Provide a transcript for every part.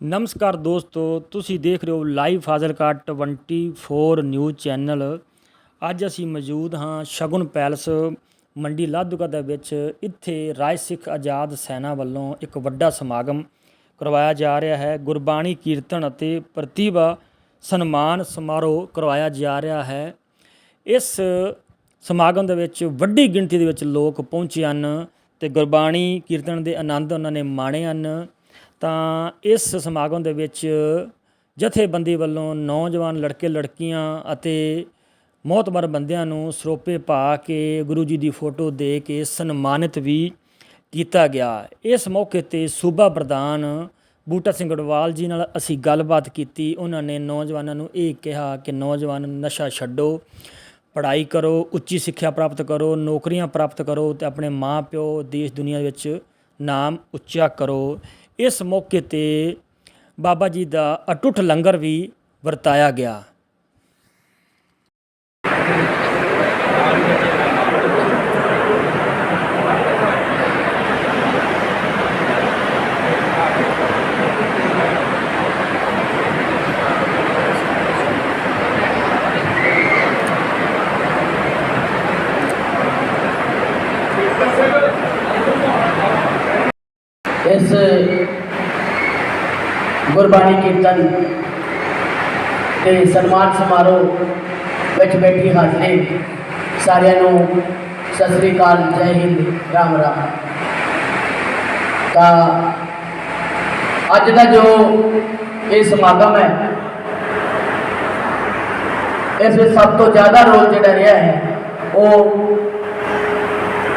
ਨਮਸਕਾਰ ਦੋਸਤੋ, ਤੁਸੀਂ ਦੇਖ ਰਹੇ ਹੋ ਲਾਈਵ ਫਾਜ਼ਿਲਕਾ 24 ਨਿਊਜ਼ ਚੈਨਲ। ਅੱਜ ਅਸੀਂ ਮੌਜੂਦ ਹਾਂ ਸ਼ਗੁਨ ਪੈਲਸ ਮੰਡੀ ਲਾਧੂਕਾ ਦੇ ਵਿੱਚ। ਇੱਥੇ ਰਾਜ ਸਿੱਖ ਆਜ਼ਾਦ ਸੈਨਾ ਵੱਲੋਂ ਇੱਕ ਵੱਡਾ ਸਮਾਗਮ ਕਰਵਾਇਆ ਜਾ ਰਿਹਾ ਹੈ। ਗੁਰਬਾਣੀ ਕੀਰਤਨ ਅਤੇ ਪ੍ਰਤਿਭਾ ਸਨਮਾਨ ਸਮਾਰੋਹ ਕਰਵਾਇਆ ਜਾ ਰਿਹਾ ਹੈ। ਇਸ ਸਮਾਗਮ ਦੇ ਵਿੱਚ ਵੱਡੀ ਗਿਣਤੀ ਦੇ ਵਿੱਚ ਲੋਕ ਪਹੁੰਚੇ ਹਨ ਤੇ ਗੁਰਬਾਣੀ ਕੀਰਤਨ ਦੇ ਆਨੰਦ ਉਹਨਾਂ ਨੇ ਮਾਣੇ ਹਨ। ਤਾਂ ਇਸ ਸਮਾਗਮ ਦੇ ਵਿੱਚ ਜਥੇਬੰਦੀ ਵੱਲੋਂ ਨੌਜਵਾਨ ਲੜਕੇ, ਲੜਕੀਆਂ ਅਤੇ ਮੌਤਬਰ ਬੰਦਿਆਂ ਨੂੰ ਸਰੋਪੇ ਪਾ ਕੇ ਗੁਰੂ ਜੀ ਦੀ ਫੋਟੋ ਦੇ ਕੇ ਸਨਮਾਨਿਤ ਵੀ ਕੀਤਾ ਗਿਆ। ਇਸ ਮੌਕੇ ਤੇ ਸੂਬਾ ਪ੍ਰਧਾਨ ਬੂਟਾ ਸਿੰਘ ਗੜਵਾਲ ਜੀ ਨਾਲ ਅਸੀਂ ਗੱਲਬਾਤ ਕੀਤੀ। ਉਹਨਾਂ ਨੇ ਨੌਜਵਾਨਾਂ ਨੂੰ ਇਹ ਕਿਹਾ ਕਿ ਨੌਜਵਾਨ, ਨਸ਼ਾ ਛੱਡੋ, ਪੜ੍ਹਾਈ ਕਰੋ, ਉੱਚੀ ਸਿੱਖਿਆ ਪ੍ਰਾਪਤ ਕਰੋ, ਨੌਕਰੀਆਂ ਪ੍ਰਾਪਤ ਕਰੋ ਤੇ ਆਪਣੇ ਮਾਂ ਪਿਓ ਦੇਸ਼ ਦੁਨੀਆ ਵਿੱਚ ਨਾਮ ਉੱਚਾ ਕਰੋ। ਇਸ ਮੌਕੇ ਤੇ ਬਾਬਾ ਜੀ ਦਾ ਅਟੁੱਟ ਲੰਗਰ ਵੀ ਵਰਤਾਇਆ ਗਿਆ। ਇਸ ਗੁਰਬਾਣੀ ਕੀਰਤਨ ਤੇ ਸਨਮਾਨ ਸਮਾਰੋਹ ਵਿੱਚ ਬੈਠੀ ਹਾਜ਼ਰੀ ਸਾਰਿਆਂ ਨੂੰ ਸਤਿ ਸ੍ਰੀ ਅਕਾਲ, ਜੈ ਹਿੰਦ, ਰਾਮ ਰਾਮ। ਤਾਂ ਅੱਜ ਦਾ ਜੋ ਇਹ ਸਮਾਗਮ ਹੈ, ਇਸ ਵਿੱਚ ਸਭ ਤੋਂ ਜ਼ਿਆਦਾ ਰੋਲ ਜਿਹੜਾ ਰਿਹਾ ਹੈ, ਉਹ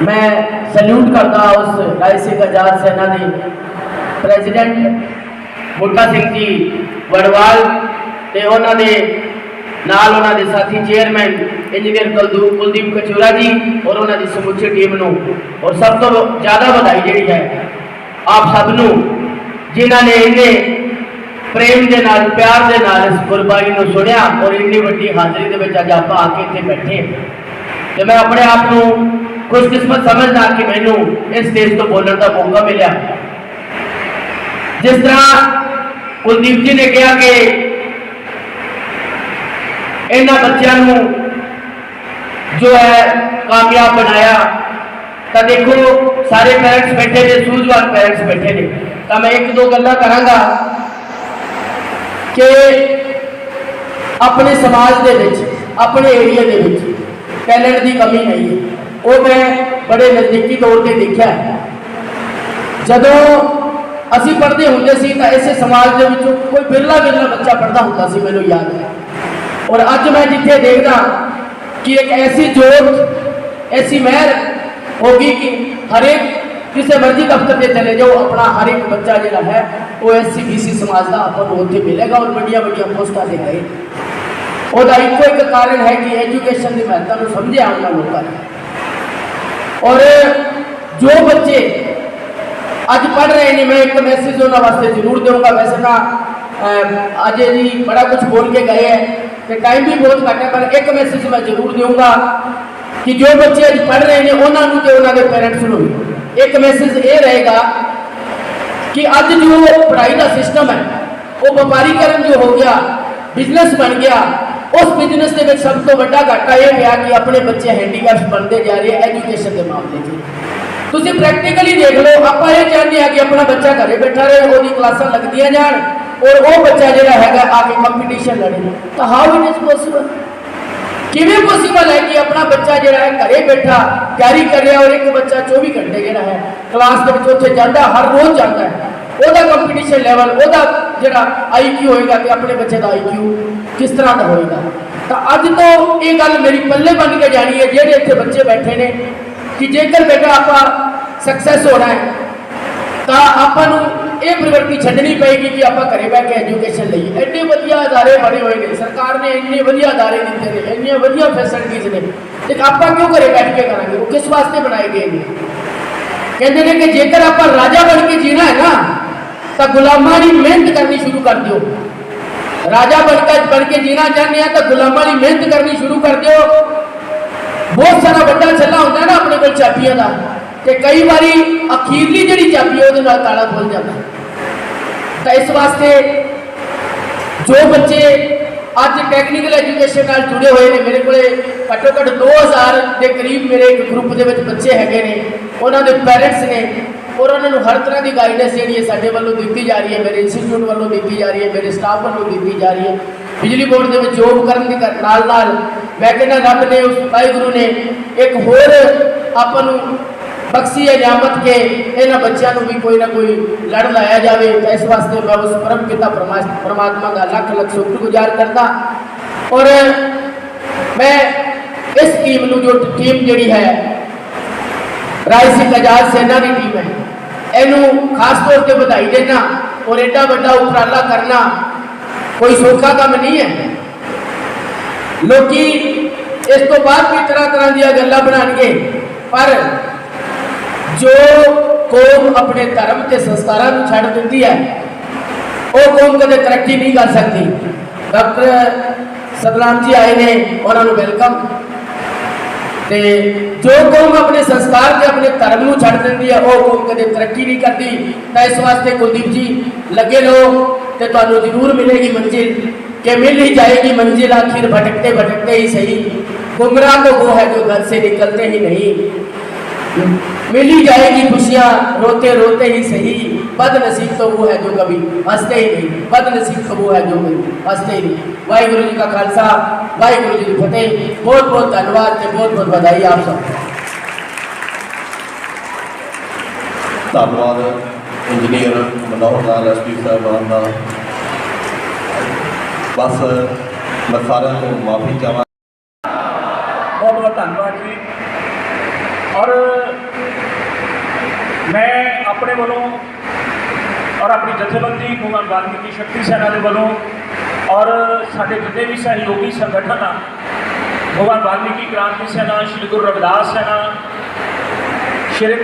ਮੈਂ ਸੈਲੂਟ ਕਰਦਾ ਉਸ ਰਾਏ ਸਿੰਘ ਆਜ਼ਾਦ ਸੈਨਾ ਦੇ ਪ੍ਰੈਜ਼ੀਡੈਂਟ ਬੁੱਟਾ ਸਿੰਘ ਜੀ ਵੜਵਾਲ ਤੇ ਉਹਨਾਂ ਦੇ ਨਾਲ ਉਹਨਾਂ ਦੇ ਸਾਥੀ ਚੇਅਰਮੈਨ ਇੰਜੀਨੀਅਰ ਕੁਲਦੂ ਕੁਲਦੀਪ ਕਚੂਰਾ ਜੀ ਔਰ ਉਹਨਾਂ ਦੀ ਸਮੁੱਚੀ ਟੀਮ ਨੂੰ ਔਰ ਸਭ ਤੋਂ ਜ਼ਿਆਦਾ ਵਧਾਈ ਜਿਹੜੀ ਹੈ ਆਪ ਸਭ ਨੂੰ, ਜਿਨ੍ਹਾਂ ਨੇ ਇੰਨੇ ਪ੍ਰੇਮ ਦੇ ਨਾਲ, ਪਿਆਰ ਦੇ ਨਾਲ ਇਸ ਗੁਰਬਾਣੀ ਨੂੰ ਸੁਣਿਆ ਔਰ ਇੰਨੀ ਵੱਡੀ ਹਾਜ਼ਰੀ ਦੇ ਵਿੱਚ ਅੱਜ ਆਪਾਂ ਆ ਕੇ ਇੱਥੇ ਬੈਠੇ ਹਾਂ। ਤੇ ਮੈਂ ਆਪਣੇ ਆਪ ਨੂੰ ਖੁਸ਼ਕਿਸਮਤ ਸਮਝਦਾ ਕਿ ਮੈਨੂੰ ਇਸ ਸਟੇਜ ਤੋਂ ਬੋਲਣ ਦਾ ਮੌਕਾ ਮਿਲਿਆ। ਜਿਸ ਤਰ੍ਹਾਂ ਕੁਲਦੀਪ ਜੀ ਨੇ ਕਿਹਾ ਕਿ ਇਹਨਾਂ ਬੱਚਿਆਂ ਨੂੰ ਜੋ ਹੈ ਕਾਮਯਾਬ ਬਣਾਇਆ, ਤਾਂ ਦੇਖੋ ਸਾਰੇ ਪੈਰੈਂਟਸ ਬੈਠੇ ਨੇ, ਸੂਝਵਾਨ ਪੈਰੈਂਟਸ ਬੈਠੇ ਨੇ। ਤਾਂ ਮੈਂ ਇੱਕ ਦੋ ਗੱਲਾਂ ਕਰਾਂਗਾ ਕਿ ਆਪਣੇ ਸਮਾਜ ਦੇ ਵਿੱਚ, ਆਪਣੇ ਏਰੀਆ ਦੇ ਵਿੱਚ ਟੈਲੈਂਟ ਦੀ ਕਮੀ ਨਹੀਂ ਹੈ। ਉਹ ਮੈਂ ਬੜੇ ਨਜ਼ਦੀਕੀ ਤੌਰ ਤੇ ਦੇਖਿਆ ਹੈ। ਜਦੋਂ ਅਸੀਂ ਪੜ੍ਹਦੇ ਹੁੰਦੇ ਸੀ ਤਾਂ ਇਸੇ ਸਮਾਜ ਦੇ ਵਿੱਚੋਂ ਕੋਈ ਬਿਰਲਾ ਬਿਰਲਾ ਬੱਚਾ ਪੜ੍ਹਦਾ ਹੁੰਦਾ ਸੀ ਮੈਨੂੰ ਯਾਦ ਹੈ ਔਰ ਅੱਜ ਮੈਂ ਜਿੱਥੇ ਦੇਖਦਾ ਕਿ ਇੱਕ ਐਸੀ ਜੋਤ ਐਸੀ ਮਹਿਰ ਹੋ ਗਈ ਕਿ ਹਰੇਕ ਕਿਸੇ ਮਰਜ਼ੀ ਦਫ਼ਤਰ ਤੇ ਚਲੇ ਜਾਓ ਆਪਣਾ ਹਰ ਇੱਕ ਬੱਚਾ ਜਿਹੜਾ ਹੈ ਉਹ ਐਸਸੀ ਬੀਸੀ ਸਮਾਜ ਦਾ ਆਪਾਂ ਨੂੰ ਉੱਥੇ ਮਿਲੇਗਾ ਔਰ ਵੱਡੀਆਂ ਵੱਡੀਆਂ ਪੋਸਟਾਂ ਤੇ ਗਏ ਉਹਦਾ ਇੱਕੋ ਇੱਕ ਕਾਰਨ ਹੈ ਕਿ ਐਜੂਕੇਸ਼ਨ ਦੀ ਮਹੱਤਤਾ ਨੂੰ ਸਮਝਿਆ ਉਹਨਾਂ ਲੋਕਾਂ ਨੇ ਔਰ ਜੋ ਬੱਚੇ ਅੱਜ ਪੜ ਰਹੇ ਨੇ ਮੈਂ ਇੱਕ ਮੈਸੇਜ ਉਹਨਾਂ ਵਾਸਤੇ ਜ਼ਰੂਰ ਦੇਵਾਂਗਾ ਵੈਸੇ ਤਾਂ ਅਹ, ਅਜੇ ਜੀ ਬੜਾ ਕੁਝ ਬੋਲ ਕੇ ਗਏ ਹੈ ਤੇ ਟਾਈਮ ਵੀ ਬਹੁਤ ਘੱਟ ਹੈ ਪਰ ਇੱਕ ਮੈਸੇਜ ਮੈਂ ਜ਼ਰੂਰ ਦੇਵਾਂਗਾ ਕਿ ਜੋ ਬੱਚੇ ਅੱਜ ਪੜ ਰਹੇ ਨੇ ਉਹਨਾਂ ਨੂੰ ਤੇ ਉਹਨਾਂ ਦੇ ਪੇਰੈਂਟਸ ਨੂੰ ਵੀ ਇੱਕ ਮੈਸੇਜ ਇਹ ਰਹੇਗਾ ਕਿ ਅੱਜ ਜੋ ਪੜ੍ਹਾਈ ਦਾ ਸਿਸਟਮ ਹੈ ਉਹ ਵਪਾਰੀਕਰਨ ਜੋ ਹੋ ਗਿਆ ਬਿਜ਼ਨਸ ਬਣ ਗਿਆ ਉਸ ਬਿਜ਼ਨਸ ਦੇ ਵਿੱਚ ਸਭ ਤੋਂ ਵੱਡਾ ਘਾਟਾ ਇਹ ਪਿਆ ਕਿ ਆਪਣੇ ਬੱਚੇ ਹੈਂਡੀਕੈਪਸ ਬਣਦੇ ਜਾ ਰਹੇ ਐਜੂਕੇਸ਼ਨ ਦੇ ਮਾਮਲੇ 'ਚ ਤੁਸੀਂ ਪ੍ਰੈਕਟੀਕਲੀ ਦੇਖ ਲਓ ਆਪਾਂ ਇਹ ਚਾਹੁੰਦੇ ਆ ਕਿ ਆਪਣਾ ਬੱਚਾ ਘਰੇ ਬੈਠਾ ਰਹੇ ਉਹਦੀ ਕਲਾਸਾਂ ਲੱਗਦੀਆਂ ਜਾਣ ਔਰ ਉਹ ਬੱਚਾ ਜਿਹੜਾ ਹੈਗਾ ਆ ਕੇ ਕੰਪੀਟੀਸ਼ਨ ਲੜੇ ਤਾਂ ਹਾਊ ਇਟ ਇਜ਼ ਪੋਸੀਬਲ ਕਿਵੇਂ ਪੋਸੀਬਲ ਹੈ ਕਿ ਆਪਣਾ ਬੱਚਾ ਜਿਹੜਾ ਹੈ ਘਰੇ ਬੈਠਾ ਤਿਆਰੀ ਕਰ ਰਿਹਾ ਔਰ ਇੱਕ ਬੱਚਾ 24 ਘੰਟੇ ਜਿਹੜਾ ਹੈ ਕਲਾਸ ਦੇ ਵਿੱਚ ਉੱਥੇ ਜਾਂਦਾ ਹਰ ਰੋਜ਼ ਜਾਂਦਾ ਹੈ ਉਹਦਾ ਕੰਪੀਟੀਸ਼ਨ ਲੈਵਲ ਉਹਦਾ ਜਿਹੜਾ ਆਈਕਿਊ ਹੋਏਗਾ ਕਿ ਆਪਣੇ ਬੱਚੇ ਦਾ ਆਈਕਿਊ ਕਿਸ ਤਰ੍ਹਾਂ ਦਾ ਹੋਏਗਾ। ਤਾਂ ਅੱਜ ਤੋਂ ਇਹ ਗੱਲ ਮੇਰੀ ਪੱਲੇ ਬਣ ਕੇ ਜਾਣੀ ਹੈ, ਜਿਹੜੇ ਇੱਥੇ ਬੱਚੇ ਬੈਠੇ ਨੇ, ਕਿ ਜੇਕਰ ਬੇਟਾ ਆਪਾਂ ਸਕਸੈਸ ਹੋਣਾ ਹੈ, ਤਾਂ ਆਪਾਂ ਨੂੰ ਇਹ ਪ੍ਰਵਿਰਤੀ ਛੱਡਣੀ ਪਏਗੀ ਕਿ ਆਪਾਂ ਘਰੇ ਬਹਿ ਕੇ ਐਜੂਕੇਸ਼ਨ ਲਈ। ਐਡੇ ਵਧੀਆ ਅਦਾਰੇ ਬਣੇ ਹੋਏ ਨੇ, ਸਰਕਾਰ ਨੇ ਇੰਨੇ ਵਧੀਆ ਅਦਾਰੇ ਦਿੱਤੇ ਨੇ, ਇੰਨੀਆਂ ਵਧੀਆ ਫੈਸਿਲਿਟੀਜ਼ ਨੇ। ਤੇ ਆਪਾਂ ਕਿਉਂ ਘਰੇ ਬੈਠ ਕੇ ਕਰਾਂਗੇ? ਉਹ ਕਿਸ ਵਾਸਤੇ ਬਣਾਏ ਗਏ ਨੇ? ਕਹਿੰਦੇ ਨੇ ਕਿ ਜੇਕਰ ਆਪਾਂ ਰਾਜਾ ਬਣ ਕੇ ਗੁਲਾਮਾਂ ਦੀ ਮਿਹਨਤ ਕਰਨੀ ਸ਼ੁਰੂ ਕਰ ਦਿਓ। ਰਾਜਾ ਬਣਕਾ ਬਣ ਕੇ ਜੀਣਾ ਚਾਹੁੰਦੇ ਆ ਤਾਂ ਗੁਲਾਮਾਂ ਦੀ ਮਿਹਨਤ ਕਰਨੀ ਸ਼ੁਰੂ ਕਰ ਦਿਓ। ਬਹੁਤ ਸਾਰਾ ਵੱਡਾ ਛੱਲਾ ਹੁੰਦਾ ਨਾ ਆਪਣੇ ਕੋਲ ਚਾਬੀਆਂ ਦਾ, ਤੇ ਕਈ ਵਾਰੀ ਅਖੀਰਲੀ ਜਿਹੜੀ ਚਾਬੀ ਉਹਦੇ ਨਾਲ ਤਾਲਾ ਖੁੱਲ ਜਾਂਦਾ। ਤਾਂ ਇਸ ਵਾਸਤੇ ਜੋ ਬੱਚੇ ਅੱਜ ਟੈਕਨੀਕਲ ਐਜੂਕੇਸ਼ਨ ਨਾਲ ਜੁੜੇ ਹੋਏ ਨੇ, ਮੇਰੇ ਕੋਲੇ ਘੱਟੋ ਘੱਟ 2000 ਦੇ ਕਰੀਬ ਮੇਰੇ ਇੱਕ ਗਰੁੱਪ ਦੇ ਵਿੱਚ ਬੱਚੇ ਹੈਗੇ ਨੇ। ਉਹਨਾਂ ਦੇ ਪੈਰੈਂਟਸ ਨੇ ਔਰ ਉਹਨਾਂ ਨੂੰ ਹਰ ਤਰ੍ਹਾਂ ਦੀ ਗਾਈਡੈਂਸ ਜਿਹੜੀ ਹੈ, ਸਾਡੇ ਵੱਲੋਂ ਦਿੱਤੀ ਜਾ ਰਹੀ ਹੈ, ਮੇਰੇ ਇੰਸਟੀਚਿਊਟ ਵੱਲੋਂ ਦਿੱਤੀ ਜਾ ਰਹੀ ਹੈ, ਮੇਰੇ ਸਟਾਫ ਵੱਲੋਂ ਦਿੱਤੀ ਜਾ ਰਹੀ ਹੈ। ਬਿਜਲੀ ਬੋਰਡ ਦੇ ਵਿੱਚ ਜੋਬ ਕਰਨ ਦੀ ਕਰ- ਨਾਲ ਨਾਲ ਮੈਂ ਕਹਿੰਦਾ ਰੱਬ ਨੇ, ਉਸ ਵਾਹਿਗੁਰੂ ਨੇ ਇੱਕ ਹੋਰ ਆਪਾਂ ਨੂੰ ਬਖਸ਼ੀ ਹੈ ਨਿਆਮਤ ਕੇ ਇਹਨਾਂ ਬੱਚਿਆਂ ਨੂੰ ਵੀ ਕੋਈ ਨਾ ਕੋਈ ਲੜ ਲਾਇਆ ਜਾਵੇ। ਤਾਂ ਇਸ ਵਾਸਤੇ ਮੈਂ ਉਸ ਪਰਮ ਪਿਤਾ ਪਰਮਾ- ਪਰਮਾਤਮਾ ਦਾ ਲੱਖ ਲੱਖ ਸ਼ੁਕਰਗੁਜ਼ਾਰ ਕਰਦਾ। ਔਰ ਮੈਂ ਇਸ ਟੀਮ ਨੂੰ ਜੋ ਟੀਮ ਜਿਹੜੀ ਹੈ ਰਾਜ ਸਿੰਘ ਆਜ਼ਾਦ ਸੈਨਾ ਦੀ ਟੀਮ ਹੈ। ਇਹਨੂੰ ਖਾਸ ਤੌਰ ਤੇ ਵਧਾਈ ਦੇਣਾ ਔਰ ਐਡਾ ਵੱਡਾ ਉਪਰਾਲਾ ਕਰਨਾ ਕੋਈ ਸੌਖਾ ਕੰਮ ਨਹੀਂ ਹੈ। ਲੋਕੀ ਇਸ ਤੋਂ ਬਾਅਦ ਵੀ ਤਰ੍ਹਾਂ ਤਰ੍ਹਾਂ ਦੀਆਂ ਗੱਲਾਂ ਬਣਾਉਣਗੇ, ਪਰ ਜੋ ਕੌਮ ਆਪਣੇ ਧਰਮ ਤੇ ਸੰਸਕਾਰਾਂ ਨੂੰ ਛੱਡ ਦਿੰਦੀ ਹੈ, ਉਹ ਕੌਮ ਕਦੇ ਤਰੱਕੀ ਨਹੀਂ ਕਰ ਸਕਦੀ। ਡਾਕਟਰ ਸਤਨਾਮ ਜੀ ਆਏ ਨੇ, ਉਹਨਾਂ ਨੂੰ ਵੈਲਕਮ। ਤੇ ਜੋ ਕੌਮ ਆਪਣੇ ਸੰਸਕਾਰ ਤੇ ਆਪਣੇ ਧਰਮ ਨੂੰ ਛੱਡ ਦਿੰਦੀ ਹੈ ਉਹ ਕੌਮ ਕਦੇ ਤਰੱਕੀ ਨਹੀਂ ਕਰਦੀ ਤਾਂ ਇਸ ਵਾਸਤੇ ਕੁਲਦੀਪ ਜੀ ਲੱਗੇ ਰਹੋ ਤੇ ਤੁਹਾਨੂੰ ਜ਼ਰੂਰ ਮਿਲੇਗੀ ਮੰਜ਼ਿਲ ਕਿ ਮਿਲ ही जाएगी मंजिल आखिर भटकते भटकते ही सही गुमराह तो वो है जो घर से निकलते ही नहीं मिल ही जाएगी खुशियाँ रोते रोते ही सही बदनसीब तो वो है जो कभी हंसते ही नहीं बदनसीब तो वो है जो कभी हंसते ही नहीं वाहिगुरु जी का खालसा वाहिगुरु जी की फतेह बहुत बहुत धन्यवाद ਤੇ बहुत बहुत बधाई आप सब ਧੰਨਵਾਦ ਇੰਜੀਨੀਅਰ ਮਨੋਹਰ ਲਾਲ ਐਸਪੀ ਸਾਹਿਬਾਨ ਦਾ ਬਸ ਮੈਂ ਸਾਰਿਆਂ ਤੋਂ ਮਾਫੀ ਚਾਹਾਂ ਬਹੁਤ ਬਹੁਤ ਧੰਨਵਾਦ ਜੀ ਔਰ ਮੈਂ ਆਪਣੇ ਵੱਲੋਂ ਔਰ ਆਪਣੀ ਜਥੇਬੰਦੀ, ਭਗਵਾਨ ਵਾਲਮੀਕੀ ਸ਼ਕਤੀ ਸੈਨਾ ਦੇ ਵੱਲੋਂ ਔਰ ਸਾਡੇ ਜਿੰਨੇ ਵੀ ਸਹਿਯੋਗੀ ਸੰਗਠਨ ਆ, ਭਗਵਾਨ ਵਾਲਮੀਕੀ ਕ੍ਰਾਂਤੀ ਸੈਨਾ, ਸ਼੍ਰੀ ਗੁਰੂ ਰਵਿਦਾਸ ਸੈਨਾ, ਸ਼੍ਰੀ